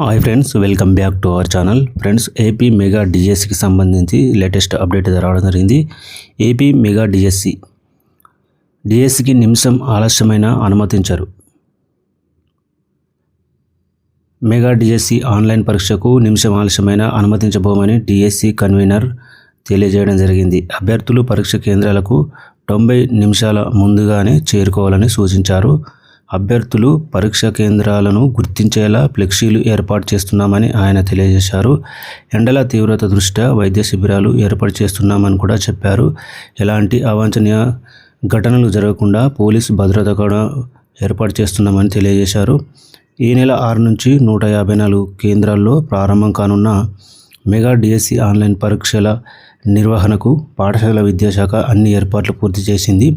Hi friends welcome back to our channel friends AP mega డిఎస్సికి సంబంధించి latest update రావడం జరిగింది. ఏపీ మెగా డిఎస్సి డిఎస్సికి నిమిషం ఆలస్యమైన అనుమతించరు. మెగా డిఎస్సి ఆన్లైన్ పరీక్షకు నిమిషం ఆలస్యమైన అనుమతించబోమని డిఎస్సి కన్వీనర్ తెలియజేయడం జరిగింది. అభ్యర్థులు పరీక్ష కేంద్రాలకు తొంభై నిమిషాల ముందుగానే చేరుకోవాలని సూచించారు. అభ్యర్థులు పరీక్ష కేంద్రాలను గుర్తించేలా ఫ్లెక్సీలు ఏర్పాటు చేస్తున్నామని ఆయన తెలియజేశారు. ఎండల తీవ్రత దృష్ట్యా వైద్య శిబిరాలు ఏర్పాటు చేస్తున్నామని కూడా చెప్పారు. ఎలాంటి అవాంఛనీయ ఘటనలు జరగకుండా పోలీస్ భద్రత కూడా ఏర్పాటు చేస్తున్నామని తెలియజేశారు. ఈ నెల ఆరు నుంచి నూట యాభై నాలుగు కేంద్రాల్లో ప్రారంభం కానున్న మెగా డిఎస్సి ఆన్లైన్ పరీక్షల నిర్వహణకు పాఠశాల విద్యాశాఖ అన్ని ఏర్పాట్లు పూర్తి చేసింది.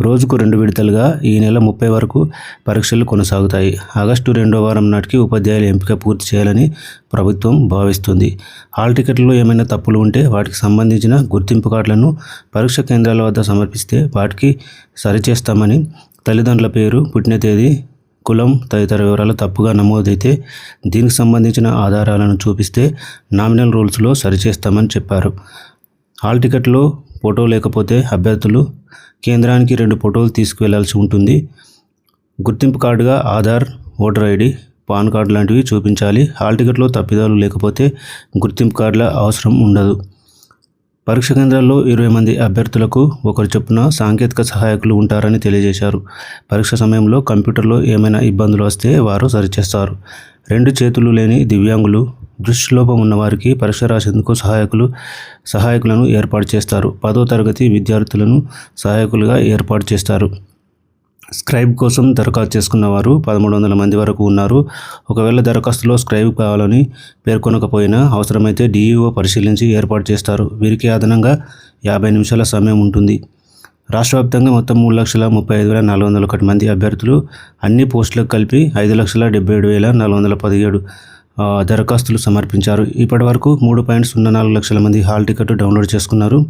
రోజుకు రెండు విడతలుగా ఈ నెల ముప్పై వరకు పరీక్షలు కొనసాగుతాయి. ఆగస్టు రెండో వారం నాటికి ఉపాధ్యాయుల ఎంపిక పూర్తి చేయాలని ప్రభుత్వం భావిస్తుంది. హాల్ టికెట్లో ఏమైనా తప్పులు ఉంటే వాటికి సంబంధించిన గుర్తింపు కార్డులను పరీక్ష కేంద్రాల వద్ద సమర్పిస్తే వాటికి సరిచేస్తామని తల్లిదండ్రుల పేరు పుట్టిన తేదీ కులం తదితర వివరాలు తప్పుగా నమోదైతే దీనికి సంబంధించిన ఆధారాలను చూపిస్తే నామినల్ రూల్స్లో సరిచేస్తామని చెప్పారు. హాల్ టికెట్లో ఫోటో లేకపోతే అభ్యర్థులు కేంద్రానికి రెండు ఫోటోలు తీసుకువెళ్ళాల్సి ఉంటుంది. గుర్తింపు కార్డుగా Aadhaar voter ID PAN card లాంటివి చూపించాలి. హాల్ టికెట్లో తప్పిదాలు లేకపోతే గుర్తింపు కార్డుల అవసరం ఉండదు. పరీక్ష కేంద్రాల్లో ఇరవై మంది అభ్యర్థులకు ఒకరు చొప్పున సాంకేతిక సహాయకులు ఉంటారని తెలియజేశారు. పరీక్ష సమయంలో కంప్యూటర్లో ఏమైనా ఇబ్బందులు వస్తే వారు సరిచేస్తారు. రెండు చేతులు లేని దివ్యాంగులు దృష్టిలోపం ఉన్నవారికి పరీక్ష రాసేందుకు సహాయకులు సహాయకులను ఏర్పాటు చేస్తారు. పదో తరగతి విద్యార్థులను సహాయకులుగా ఏర్పాటు చేస్తారు. స్క్రైబ్ కోసం దరఖాస్తు చేసుకున్నవారు పదమూడు వందల మంది వరకు ఉన్నారు. ఒకవేళ దరఖాస్తులో స్క్రైబ్ కావాలని పేర్కొనకపోయినా అవసరమైతే డిఈఓ పరిశీలించి ఏర్పాటు చేస్తారు. వీరికి అదనంగా యాభై నిమిషాల సమయం ఉంటుంది. రాష్ట్ర వ్యాప్తంగా మొత్తం మూడు లక్షల ముప్పై ఐదు వేల నాలుగు వందల ఒకటి మంది అభ్యర్థులు అన్ని పోస్టులకు కలిపి ఐదు లక్షల డెబ్బై ఏడు వేల నాలుగు వందల పదిహేడు దరఖాస్తులు సమర్పించారు. ఇప్పటి వరకు మూడు పాయింట్ సున్నా నాలుగు లక్షల మంది హాల్ టికెట్ డౌన్లోడ్ చేసుకున్నారు.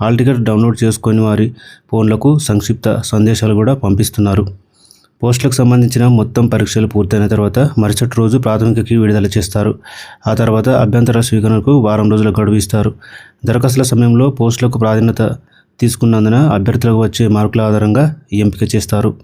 హాల్ టికెట్ డౌన్లోడ్ చేసుకుని వారి ఫోన్లకు సంక్షిప్త సందేశాలు కూడా పంపిస్తున్నారు. పోస్టులకు సంబంధించిన మొత్తం పరీక్షలు పూర్తయిన తర్వాత మరుసటి రోజు ప్రాథమికకి విడుదల చేస్తారు. ఆ తర్వాత అభ్యంతర స్వీకరణకు వారం రోజుల గడువు ఇస్తారు. దరఖాస్తుల సమయంలో పోస్టులకు ప్రాధాన్యత తీసుకున్నందున అభ్యర్థులకు వచ్చే మార్కుల ఆధారంగా ఎంపిక చేస్తారు.